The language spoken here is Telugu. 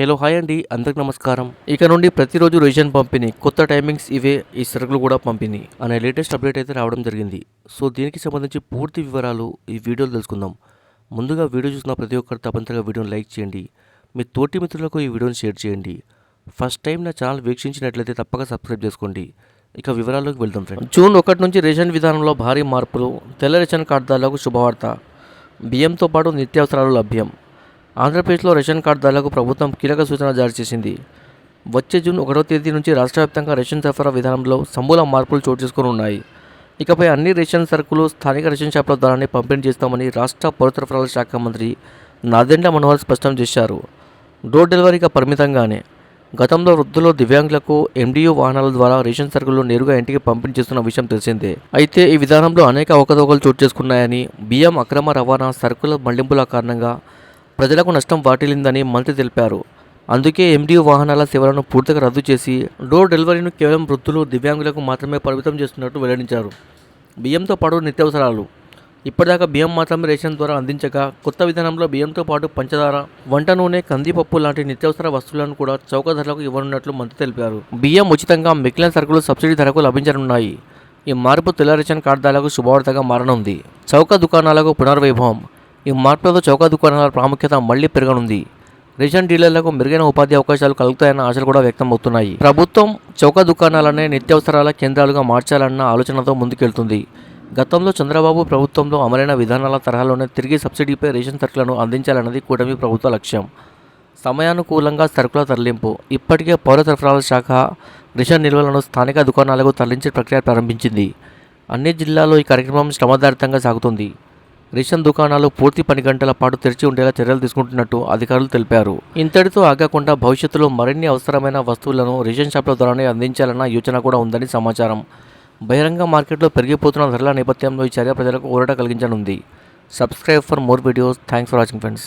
హలో హాయ్ అండి. అందరికి నమస్కారం. ఇక నుండి ప్రతిరోజు రివిజన్ పంపిణీ. కొత్త టైమింగ్స్ ఇవే ఈ సరుకులు కూడా పంపిణీ అనే లేటెస్ట్ అప్డేట్ అయితే రావడం జరిగింది. సో దీనికి సంబంధించి పూర్తి వివరాలు ఈ వీడియోలో తెలుసుకుందాం. ముందుగా వీడియో చూసిన ప్రతి ఒక్కరు తప్పనిసరిగా వీడియోని లైక్ చేయండి. మీ తోటి మిత్రులకు ఈ వీడియోని షేర్ చేయండి. ఫస్ట్ టైం నా ఛానల్ వీక్షించినట్లయితే తప్పక సబ్స్క్రైబ్ చేసుకోండి. ఇక వివరాల్లోకి వెళ్దాం ఫ్రెండ్ జూన్ ఒకటి నుంచి రేషన్ విధానంలో భారీ మార్పులు తెల్ల రేషన్ కార్డుదారులకు శుభవార్త బియ్యంతో పాటు నిత్యావసరాలు లభ్యం. ఆంధ్రప్రదేశ్లో రేషన్ కార్డుదారులకు ప్రభుత్వం కీలక సూచన జారీ చేసింది. వచ్చే జూన్ ఒకటో తేదీ నుంచి రాష్ట్ర వ్యాప్తంగా రేషన్ సరఫరా విధానంలో సమూల మార్పులు చోటు చేసుకుని ఉన్నాయి ఇకపై అన్ని రేషన్ సరుకులు స్థానిక రేషన్ షాపుల ద్వారానే పంపిణీ చేస్తామని రాష్ట్ర పౌర సరఫరాల శాఖ మంత్రి నాదెండ్ల మనోహర్ స్పష్టం చేశారు. డోర్ డెలివరీగా పరిమితంగానే. గతంలో వృద్ధులు దివ్యాంగులకు ఎండియూ వాహనాల ద్వారా రేషన్ సరుకులు నేరుగా ఇంటికి పంపిణీ చేస్తున్న విషయం తెలిసిందే. అయితే ఈ విధానంలో అనేక అవకతవకలు చోటు చేసుకున్నాయని బియ్యం అక్రమ రవాణా సరుకుల మళ్ళింపుల కారణంగా ప్రజలకు నష్టం వాటిల్లిందని మంత్రి తెలిపారు. అందుకే ఎండియూ వాహనాల సేవలను పూర్తిగా రద్దు చేసి డోర్ డెలివరీను కేవలం వృద్ధులు దివ్యాంగులకు మాత్రమే పరిమితం చేస్తున్నట్టు వెల్లడించారు. బియ్యంతో పాటు నిత్యావసరాలు. ఇప్పటిదాకా బియ్యం మాత్రమే రేషన్ ద్వారా అందించగా కొత్త విధానంలో బియ్యంతో పాటు పంచదార వంట నూనె కందిపప్పు లాంటి నిత్యావసర వస్తువులను కూడా చౌక ధరలకు ఇవ్వనున్నట్లు మంత్రి తెలిపారు. బియ్యం ఉచితంగా మిగిలిన సరుకులు సబ్సిడీ ధరకు లభించనున్నాయి. ఈ మార్పు తెల్ల రేషన్ కార్డుదారులకు శుభవార్తగా మారనుంది. చౌక దుకాణాలకు పునర్వైభవం. ఈ మార్పులతో చౌక దుకాణాల ప్రాముఖ్యత మళ్ళీ పెరగనుంది. రేషన్ డీలర్లకు మెరుగైన ఉపాధి అవకాశాలు కలుగుతాయన్న ఆశలు కూడా వ్యక్తం అవుతున్నాయి ప్రభుత్వం చౌక దుకాణాలనే నిత్యావసరాల కేంద్రాలుగా మార్చాలన్న ఆలోచనతో ముందుకెళ్తుంది. గతంలో చంద్రబాబు ప్రభుత్వంలో అమలైన విధానాల తరహాలోనే తిరిగి సబ్సిడీపై రేషన్ సరుకులను అందించాలన్నది కూటమి ప్రభుత్వ లక్ష్యం. సమయానుకూలంగా సరుకుల తరలింపు. ఇప్పటికే పౌర సరఫరాల శాఖ రేషన్ నిల్వలను స్థానిక దుకాణాలకు తరలించే ప్రక్రియ ప్రారంభించింది. అన్ని జిల్లాల్లో ఈ కార్యక్రమం శ్రమదారితంగా సాగుతుంది. రేషన్ దుకాణాలు పూర్తి పని గంటల పాటు తెరిచి ఉండేలా చర్యలు తీసుకుంటున్నట్టు అధికారులు తెలిపారు. ఇంతటితో ఆగకుండా భవిష్యత్తులో మరిన్ని అవసరమైన వస్తువులను రేషన్ షాపుల ద్వారానే అందించాలన్న యోచన కూడా ఉందని సమాచారం. బహిరంగ మార్కెట్లో పెరిగిపోతున్న ధరల నేపథ్యంలో ఈ చర్య ప్రజలకు ఊరట కలిగించనుంది. Subscribe for more videos thanks for watching friends